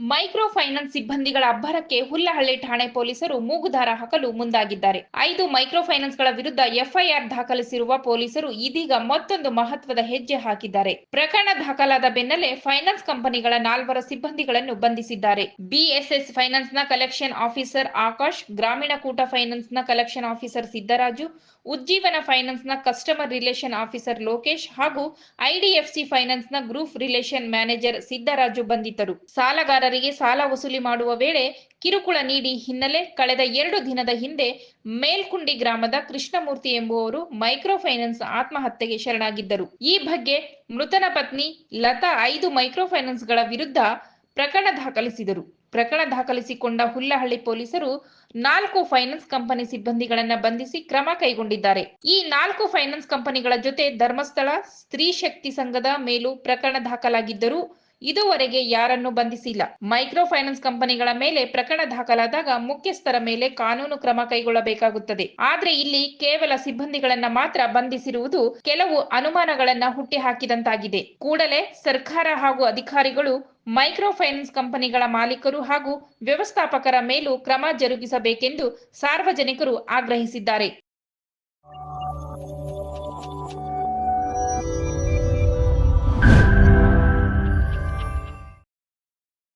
Micro finance ಸಿಬ್ಬಂದಿಗಳ ಅಬ್ಬರಕ್ಕೆ ಹುಲ್ಲಹಳ್ಳಿ ಠಾಣೆ ಪೊಲೀಸರು ಮೂಗುದಾರ ಹಾಕಲು ಮುಂದಾಗಿದ್ದಾರೆ. ಐದು ಮೈಕ್ರೋ ಫೈನಾನ್ಸ್ಗಳ ವಿರುದ್ಧ ಎಫ್ಐಆರ್ ದಾಖಲಿಸಿರುವ ಪೊಲೀಸರು ಇದೀಗ ಮತ್ತೊಂದು ಮಹತ್ವದ ಹೆಜ್ಜೆ ಹಾಕಿದ್ದಾರೆ. ಪ್ರಕರಣ ದಾಖಲಾದ ಬೆನ್ನಲ್ಲೇ ಫೈನಾನ್ಸ್ ಕಂಪನಿಗಳ ನಾಲ್ವರ ಸಿಬ್ಬಂದಿಗಳನ್ನು ಬಂಧಿಸಿದ್ದಾರೆ. ಬಿಎಸ್ಎಸ್ ಫೈನಾನ್ಸ್ನ ಕಲೆಕ್ಷನ್ ಆಫೀಸರ್ ಆಕಾಶ್, ಗ್ರಾಮೀಣ ಕೂಟ ಫೈನಾನ್ಸ್ನ ಕಲೆಕ್ಷನ್ ಆಫೀಸರ್ ಸಿದ್ದರಾಜು, ಉಜ್ಜೀವನ ಫೈನಾನ್ಸ್ನ ಕಸ್ಟಮರ್ ರಿಲೇಷನ್ ಆಫೀಸರ್ ಲೋಕೇಶ್ ಹಾಗೂ ಐಡಿಎಫ್ಸಿ ಫೈನಾನ್ಸ್ನ ಗ್ರೂಪ್ ರಿಲೇಷನ್ ಮ್ಯಾನೇಜರ್ ಸಿದ್ದರಾಜು ಬಂಧಿತರು. ಸಾಲಗಾರರಿಗೆ ಸಾಲ ವಸೂಲಿ ಮಾಡುವ ವೇಳೆ ಕಿರುಕುಳ ನೀಡಿ ಹಿನ್ನೆಲೆ ಕಳೆದ ಎರಡು ದಿನದ ಹಿಂದೆ ಮೇಲ್ಕುಂಡಿ ಗ್ರಾಮದ ಕೃಷ್ಣಮೂರ್ತಿ ಎಂಬುವವರು ಮೈಕ್ರೋ ಫೈನಾನ್ಸ್ ಆತ್ಮಹತ್ಯೆಗೆ ಶರಣಾಗಿದ್ದರು. ಈ ಬಗ್ಗೆ ಮೃತನ ಪತ್ನಿ ಲತಾ ಐದು ಮೈಕ್ರೋ ಫೈನಾನ್ಸ್ಗಳ ವಿರುದ್ಧ ಪ್ರಕರಣ ದಾಖಲಿಸಿದರು. ಪ್ರಕರಣ ದಾಖಲಿಸಿಕೊಂಡ ಹುಲ್ಲಹಳ್ಳಿ ಪೊಲೀಸರು ನಾಲ್ಕು ಫೈನಾನ್ಸ್ ಕಂಪನಿ ಸಿಬ್ಬಂದಿಗಳನ್ನ ಬಂಧಿಸಿ ಕ್ರಮ ಕೈಗೊಂಡಿದ್ದಾರೆ. ಈ ನಾಲ್ಕು ಫೈನಾನ್ಸ್ ಕಂಪನಿಗಳ ಜೊತೆ ಧರ್ಮಸ್ಥಳ, ಸ್ತ್ರೀ ಶಕ್ತಿ ಸಂಘದ ಮೇಲೂ ಪ್ರಕರಣ ದಾಖಲಾಗಿದ್ದರೂ ಇದುವರೆಗೆ ಯಾರನ್ನು ಬಂಧಿಸಿಲ್ಲ. ಮೈಕ್ರೋ ಫೈನಾನ್ಸ್ ಕಂಪನಿಗಳ ಮೇಲೆ ಪ್ರಕರಣ ದಾಖಲಾದಾಗ ಮುಖ್ಯಸ್ಥರ ಮೇಲೆ ಕಾನೂನು ಕ್ರಮ ಕೈಗೊಳ್ಳಬೇಕಾಗುತ್ತದೆ. ಆದ್ರೆ ಇಲ್ಲಿ ಕೇವಲ ಸಿಬ್ಬಂದಿಗಳನ್ನ ಮಾತ್ರ ಬಂಧಿಸಿರುವುದು ಕೆಲವು ಅನುಮಾನಗಳನ್ನ ಹುಟ್ಟಿ ಹಾಕಿದಂತಾಗಿದೆ ಕೂಡಲೇ ಸರ್ಕಾರ ಹಾಗೂ ಅಧಿಕಾರಿಗಳು ಮೈಕ್ರೋ ಫೈನಾನ್ಸ್ ಕಂಪನಿಗಳ ಮಾಲೀಕರು ಹಾಗೂ ವ್ಯವಸ್ಥಾಪಕರ ಮೇಲೂ ಕ್ರಮ ಜರುಗಿಸಬೇಕೆಂದು ಸಾರ್ವಜನಿಕರು ಆಗ್ರಹಿಸಿದ್ದಾರೆ.